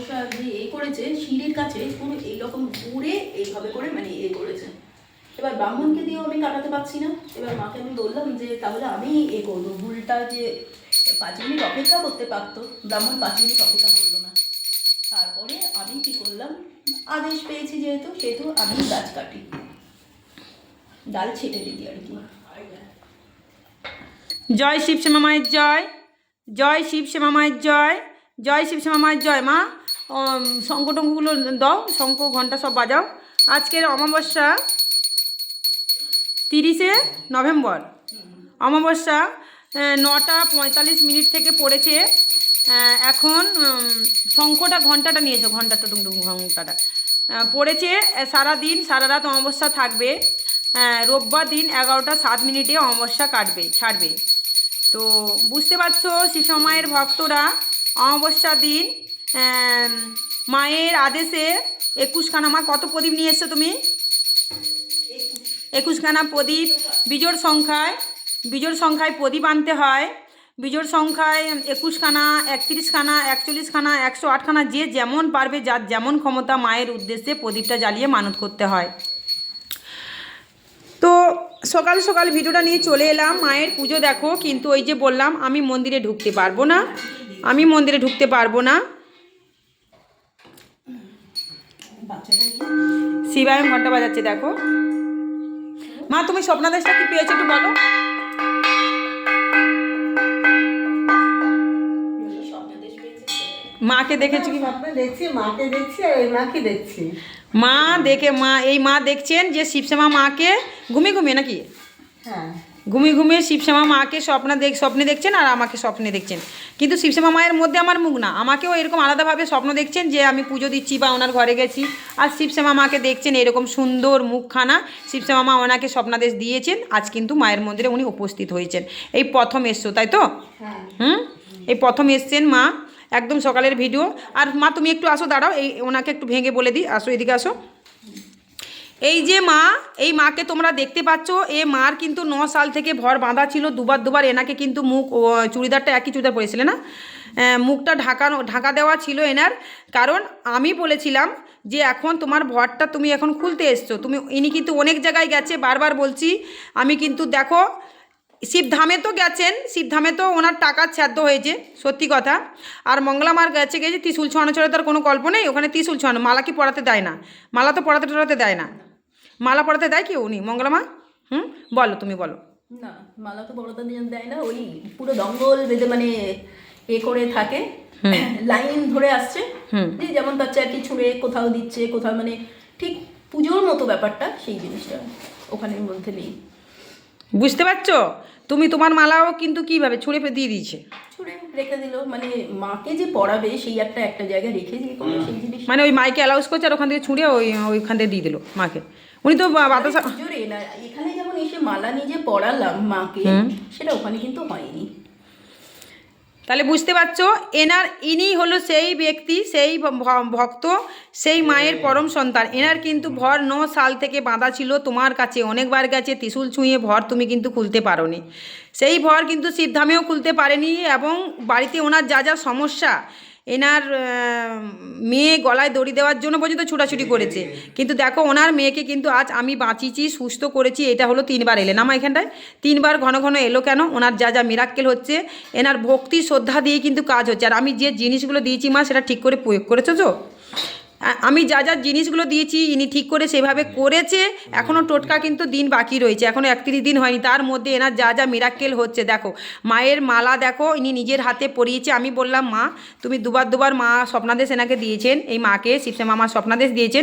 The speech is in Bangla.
অমাবস্যা যে এ করেছে শিরের কাছে পুরো এইরকম ঘুরে এইভাবে করে মানে এ করেছে। এবার ব্রাহ্মণকে দিয়েও আমি কাটাতে পারছি না। এবার মাকে আমি বললাম যে, তাহলে আমি এ করব। ভুলটা যে পাঁচ মিনিট অপেক্ষা করতে পারতো, ব্রাহ্মণ পাঁচ মিনিট অপেক্ষা করল না। তারপরে আমি কি করলাম? আদেশ পেয়েছি যেহেতু, সেহেতু আমি গাছ কাটি। ডাল ছেটে দিই আর কি। জয় শিব শ্যামা মায়ের জয়। জয় শিব শ্যামা মায়ের জয়। জয় শিব শ্যামা মায়ের জয়, মা। শঙ্খ টঙ্কগুলো দাও, শঙ্খ ঘণ্টা সব বাজাও। আজকের অমাবস্যা তিরিশে নভেম্বর। অমাবস্যা নটা পঁয়তাল্লিশ মিনিট থেকে পড়েছে। এখন শঙ্খটা ঘন্টাটা নিয়েছে ঘন্টাটা টুংটুং ঘন্টাটা পড়েছে সারাদিন সারা রাত অমাবস্যা থাকবে। রোববার দিন এগারোটা সাত মিনিটে অমাবস্যা কাটবে, ছাড়বে। তো, বুঝতে পারছ সময়ের ভক্তরা, অমাবস্যা দিন মায়ের আদেশে একুশখানা, মা কত প্রদীপ নিয়ে এসছো তুমি? একুশখানা প্রদীপ, বিজোড় সংখ্যায় বিজোড় সংখ্যায় প্রদীপ আনতে হয়। বিজোড় সংখ্যায় একুশখানা, একত্রিশখানা, একচল্লিশখানা, একশো আটখানা, যে যেমন পারবে, যার যেমন ক্ষমতা, মায়ের উদ্দেশ্যে প্রদীপটা জ্বালিয়ে মানত করতে হয়। তো সকাল সকাল ভিডিওটা নিয়ে চলে এলাম। মায়ের পুজো দেখো, কিন্তু ওই যে বললাম, আমি মন্দিরে ঢুকতে পারব না। আমি মন্দিরে ঢুকতে পারব না। শিবায়ম ঘণ্টা বাজাচ্ছে দেখো। মা তুমি স্বপ্নাদেশটা কি পেয়েছ একটু বলো। মাকে দেখেছি কি? দেখছি মাকে দেখছি আর ওই মাকে দেখছি। মা দেখে মা এই মা দেখছেন যে শিবসেমা মাকে ঘুমিয়ে ঘুমিয়ে নাকি? ঘুমিয়ে ঘুমিয়ে শিবশ্যামা মাকে স্বপ্ন দেখ স্বপ্নে দেখছেন আর আমাকে স্বপ্নে দেখছেন। কিন্তু শিবশ্যামা মায়ের মধ্যে আমার মুখ না। আমাকেও এরকম আলাদাভাবে স্বপ্ন দেখছেন যে আমি পুজো দিচ্ছি বা ওনার ঘরে গেছি। আর শিবশ্যামা মাকে দেখছেন এরকম সুন্দর মুখখানা। শিবশ্যামা মা ওনাকে স্বপ্নাদেশ দিয়েছেন। আজ কিন্তু মায়ের মন্দিরে উনি উপস্থিত হয়েছেন। এই প্রথম এসছো তাই তো? হ্যাঁ। হুম? এই প্রথম এসছেন মা। একদম সকালের ভিডিও। আর মা তুমি একটু আসো দাঁড়াও। এই ওনাকে একটু ভেঙে বলে দিই। আসো এদিকে আসো। এই যে মা, এই মাকে তোমরা দেখতে পাচ্ছ, এ মার কিন্তু ন সাল থেকে ভর বাঁধা ছিল, দুবার দুবার এনাকে কিন্তু মুখ চুড়িদারটা একই চুড়িদার পরেছিলে না? মুখটা ঢাকানো, ঢাকা দেওয়া ছিল এনার। কারণ আমি বলেছিলাম যে এখন তোমার ভরটা তুমি এখন খুলতে এসছো। তুমি, ইনি কিন্তু অনেক জায়গায় গেছে, বারবার বলছি, আমি কিন্তু দেখো শিবধামে তো গেছেন শিবধামে তো ওনার টাকা ছ্যাদ্য হয়েছে, সত্যি কথা। আর মঙ্গলামার গেছে গেছে, ত্রিশুল ছোঁয়ানো ছাড়া তার কোনো গল্প নেই, ওখানে ত্রিশুল ছোঁয়ানো মালা কি পড়াতে দেয় না? মালা তো পড়াতে টড়াতে দেয় না। মালা পড়াতে দেয় কি উনি? মঙ্গলামা? হুম? বলো তুমি বলো। না মালা তো নিয়ম দেয় না ওই পুরো দঙ্গল বেঁধে মানে এ করে থাকে। লাইন ধরে আসছে। হুম। যে যেমন তার চারটি ছুঁড়ে কোথাও দিচ্ছে কোথাও মানে ঠিক পুজোর মতো ব্যাপারটা সেই জিনিসটা ওখানের মধ্যে নেই। বুঝতে পারছ? তুমি তোমার মালাও কিন্তু কীভাবে ছুঁড়ে ফে- দিয়ে দিয়েছে। ছুঁড়ে রেখে দিল মানে মাকে যে পড়াবে সেই একটা একটা জায়গায় রেখে দিয়ে করবে সেই জিনিস মানে ওই মাইকে অ্যালাউস করছে আর ওখান থেকে ছুঁড়ে ওই ওইখান থেকে দিয়ে দিল মাকে। উনি তো বাতাসা এখানে যেমন এসে মালা নিজে পড়ালাম মাকে সেটা ওখানে কিন্তু হয়নি। তাহলে বুঝতে পারছ এনার ইনি হলো সেই ব্যক্তি সেই ভক্ত সেই মায়ের পরম সন্তান। এনার কিন্তু ভর ন সাল থেকে বাঁধা ছিল তোমার কাছে অনেকবার গেছে ত্রিশুল ছুঁয়ে ভর তুমি কিন্তু খুলতে পারোনি। সেই ভর কিন্তু সিদ্ধামেও খুলতে পারেনি এবং বাড়িতে ওনার যা যা সমস্যা এনার মেয়ে গলায় দড়ি দেওয়ার জন্য পর্যন্ত ছুটাছুটি করেছে। কিন্তু দেখো, ওনার মেয়েকে কিন্তু আজ আমি বাঁচিয়েছি, সুস্থ করেছি, এটা হলো তিনবার এলেন আমার এখানটায়? তিনবার ঘন ঘন এলো কেন? ওনার যা যা মিরাক্কেল হচ্ছে, এনার ভক্তি, শ্রদ্ধা দিয়ে কিন্তু কাজ হচ্ছে। আর আমি যে জিনিসগুলো দিয়েছি মা, সেটা ঠিক করে প্রয়োগ করেছ তো? আমি যা যা জিনিসগুলো দিয়েছি ইনি ঠিক করে সেভাবে করেছে এখনও টোটকা কিন্তু দিন বাকি রয়েছে এখনও একত্রিশ দিন হয়নি, তার মধ্যে এনার যা যা মিরাক্কেল হচ্ছে, দেখো, মায়ের মালা দেখো, ইনি নিজের হাতে পরিয়েছে, আমি বললাম, মা, তুমি দুবার দুবার মা স্বপ্নাদেশ এনাকে দিয়েছেন, এই মাকে শিবসে মামা স্বপ্নাদেশ দিয়েছেন।